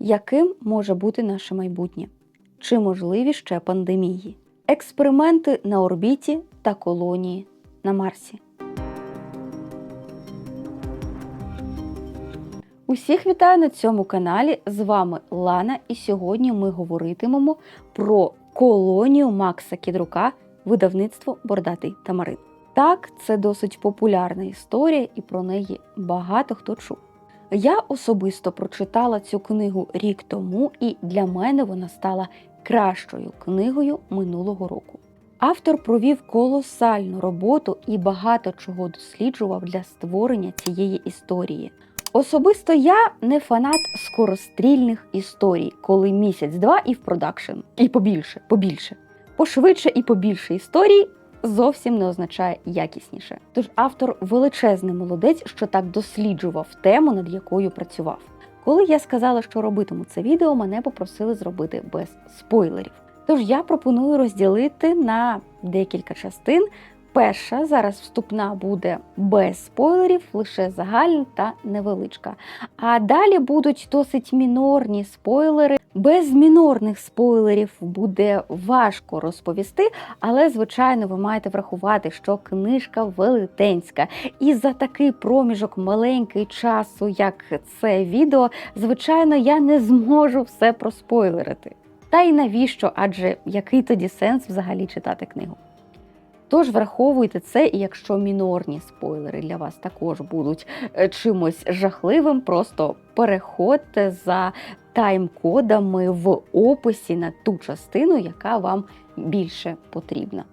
Яким може бути наше майбутнє? Чи можливі ще пандемії? Експерименти на орбіті та колонії на Марсі. Усіх вітаю на цьому каналі. З вами Лана, і сьогодні ми говоритимемо про колонію Макса Кідрука, видавництво Бордатий Тамарин. Так, це досить популярна історія, і про неї багато хто чув. Я особисто прочитала цю книгу рік тому, і для мене вона стала кращою книгою минулого року. Автор провів колосальну роботу і багато чого досліджував для створення цієї історії. Особисто я не фанат скорострільних історій, коли місяць-два і в продакшн, і побільше, побільше. Пошвидше і побільше історій зовсім не означає якісніше. Тож автор величезний молодець, що так досліджував тему, над якою працював. Коли я сказала, що робитиму це відео, мене попросили зробити без спойлерів. Тож я пропоную розділити на декілька частин. Перша зараз вступна буде без спойлерів, лише загальна та невеличка. А далі будуть досить мінорні спойлери. Без мінорних спойлерів буде важко розповісти, але звичайно ви маєте врахувати, що книжка велетенська. І за такий проміжок маленький часу, як це відео, звичайно, я не зможу все проспойлерити. Та й навіщо? Адже який тоді сенс взагалі читати книгу? Тож враховуйте це, і якщо мінорні спойлери для вас також будуть е, чимось жахливим, просто переходьте за тайм-кодами в описі на ту частину, яка вам більше потрібна.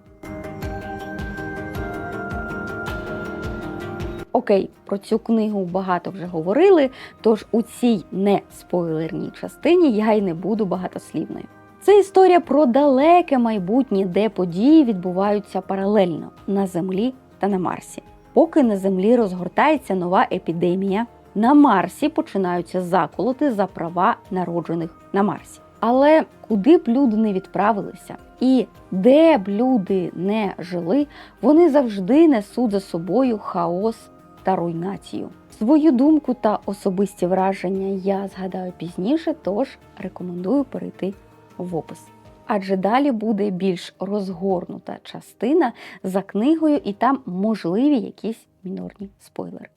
Окей, про цю книгу багато вже говорили, тож у цій не спойлерній частині я й не буду багатослівною. Це історія про далеке майбутнє, де події відбуваються паралельно на Землі та на Марсі. Поки на Землі розгортається нова епідемія, на Марсі починаються заколоти за права народжених на Марсі. Але куди б люди не відправилися, і де б люди не жили, вони завжди несуть за собою хаос та руйнацію. Свою думку та особисті враження я згадаю пізніше, тож рекомендую перейти в опис. Адже далі буде більш розгорнута частина за книгою, і там можливі якісь мінорні спойлери.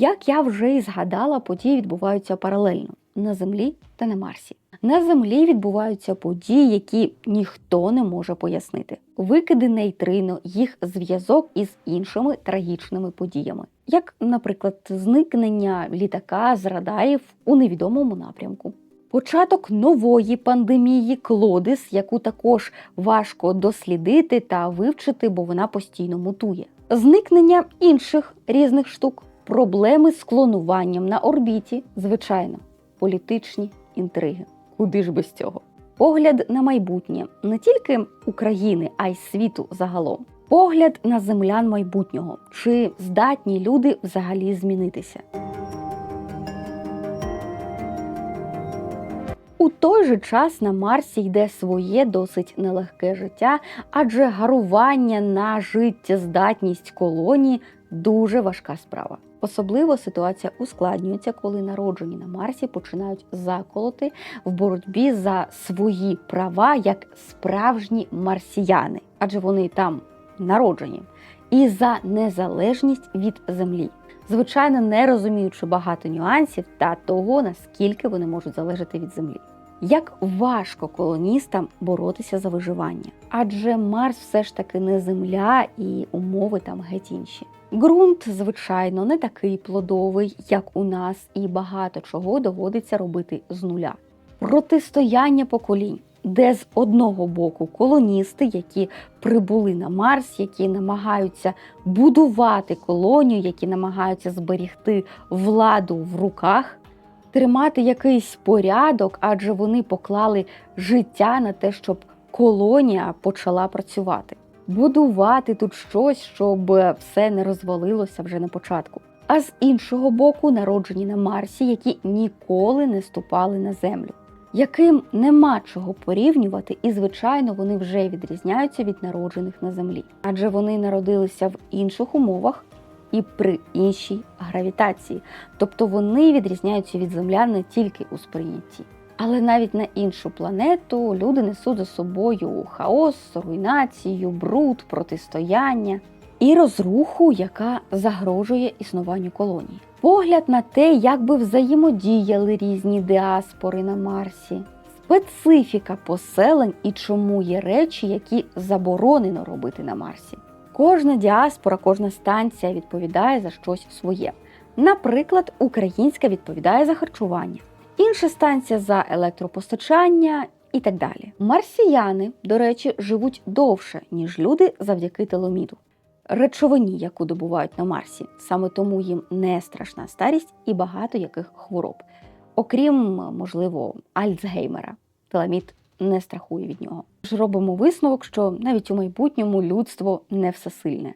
Як я вже і згадала, події відбуваються паралельно на Землі та на Марсі. На Землі відбуваються події, які ніхто не може пояснити. Викиди нейтрино, їх зв'язок із іншими трагічними подіями, як, наприклад, зникнення літака з радарів у невідомому напрямку. Початок нової пандемії Клодис, яку також важко дослідити та вивчити, бо вона постійно мутує. Зникнення інших різних штук, проблеми з клонуванням на орбіті, звичайно, політичні інтриги. Куди ж без цього? Погляд на майбутнє не тільки України, а й світу загалом. Погляд на землян майбутнього. Чи здатні люди взагалі змінитися? У той же час на Марсі йде своє досить нелегке життя, адже гарування на життєздатність колонії дуже важка справа. Особливо ситуація ускладнюється, коли народжені на Марсі починають заколоти в боротьбі за свої права як справжні марсіяни, адже вони там народжені, і за незалежність від землі. Звичайно, не розуміючи багато нюансів та того, наскільки вони можуть залежати від землі. Як важко колоністам боротися за виживання, адже Марс все ж таки не земля і умови там геть інші. Ґрунт, звичайно, не такий плодовий, як у нас, і багато чого доводиться робити з нуля. Протистояння поколінь, де з одного боку колоністи, які прибули на Марс, які намагаються будувати колонію, які намагаються зберігти владу в руках, тримати якийсь порядок, адже вони поклали життя на те, щоб колонія почала працювати будувати тут щось, щоб все не розвалилося вже на початку. А з іншого боку, народжені на Марсі, які ніколи не ступали на землю, яким нема чого порівнювати, і, звичайно, вони вже відрізняються від народжених на землі, адже вони народилися в інших умовах, і при іншій гравітації. Тобто вони відрізняються від землян не тільки у сприйнятті. Але навіть на іншу планету люди несуть за собою хаос, руйнацію, бруд, протистояння і розруху, яка загрожує існуванню колонії. Погляд на те, як би взаємодіяли різні діаспори на Марсі, специфіка поселень і чому є речі, які заборонено робити на Марсі. Кожна діаспора, кожна станція відповідає за щось своє. Наприклад, українська відповідає за харчування, інша станція за електропостачання і так далі. Марсіяни, до речі, живуть довше, ніж люди завдяки теломіду. Речовині, яку добувають на Марсі, саме тому їм не страшна старість і багато яких хвороб, окрім, можливо, Альцгеймера. Теламід не страхує від нього. Ж робимо висновок, що навіть у майбутньому людство не всесильне.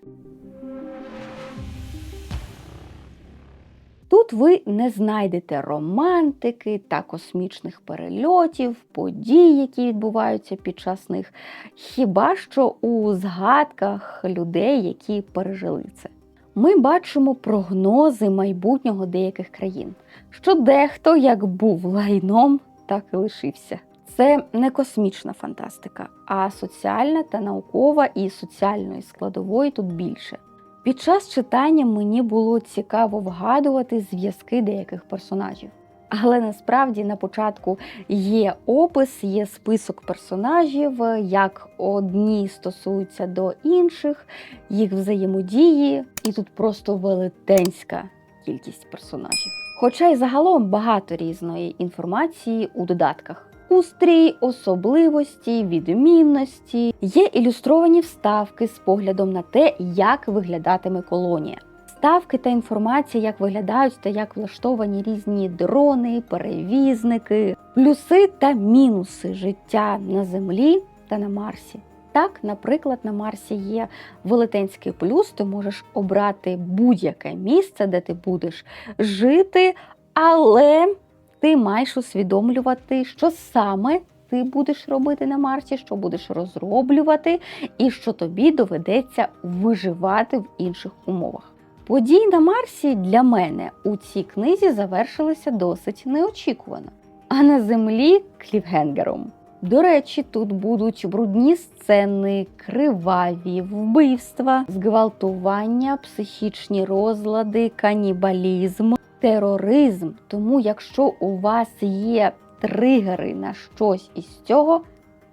Тут ви не знайдете романтики та космічних перельотів, подій, які відбуваються під час них, хіба що у згадках людей, які пережили це. Ми бачимо прогнози майбутнього деяких країн, що дехто як був лайном, так і лишився. Це не космічна фантастика, а соціальна та наукова і соціальної складової тут більше. Під час читання мені було цікаво вгадувати зв'язки деяких персонажів. Але насправді на початку є опис, є список персонажів, як одні стосуються до інших, їх взаємодії, і тут просто велетенська кількість персонажів. Хоча й загалом багато різної інформації у додатках. Устрій, особливості, відмінності, є ілюстровані вставки з поглядом на те, як виглядатиме колонія. Вставки та інформація, як виглядають та як влаштовані різні дрони, перевізники, плюси та мінуси життя на Землі та на Марсі. Так, наприклад, на Марсі є велетенський плюс, ти можеш обрати будь-яке місце, де ти будеш жити, але ти маєш усвідомлювати, що саме ти будеш робити на Марсі, що будеш розроблювати, і що тобі доведеться виживати в інших умовах. Події на Марсі для мене у цій книзі завершилися досить неочікувано, а на землі кліфгенгером. До речі, тут будуть брудні сцени, криваві вбивства, зґвалтування, психічні розлади, канібалізм, тероризм. Тому, якщо у вас є тригери на щось із цього,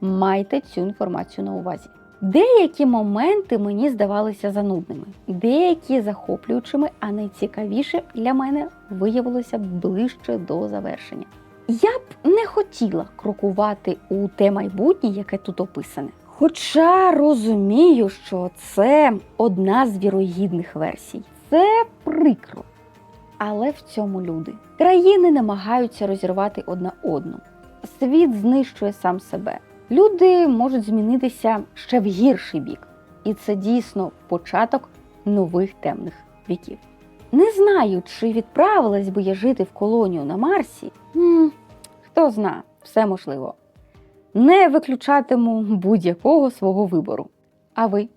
майте цю інформацію на увазі. Деякі моменти мені здавалися занудними, деякі захоплюючими, а найцікавіше для мене виявилося ближче до завершення. Я б не хотіла крокувати у те майбутнє, яке тут описане. Хоча розумію, що це одна з вірогідних версій. Це прикро. Але в цьому люди. Країни намагаються розірвати одна одну. Світ знищує сам себе. Люди можуть змінитися ще в гірший бік. І це дійсно початок нових темних віків. Не знаю, чи відправилась би я жити в колонію на Марсі. М, Хто зна, все можливо. Не виключатиму будь-якого свого вибору. А ви?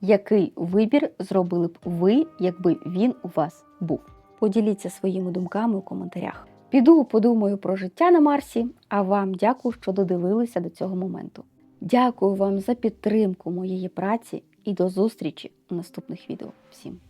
Який вибір зробили б ви, якби він у вас був? Поділіться своїми думками у коментарях. Піду подумаю про життя на Марсі, а вам дякую, що додивилися до цього моменту. Дякую вам за підтримку моєї праці і до зустрічі у наступних відео. Всім!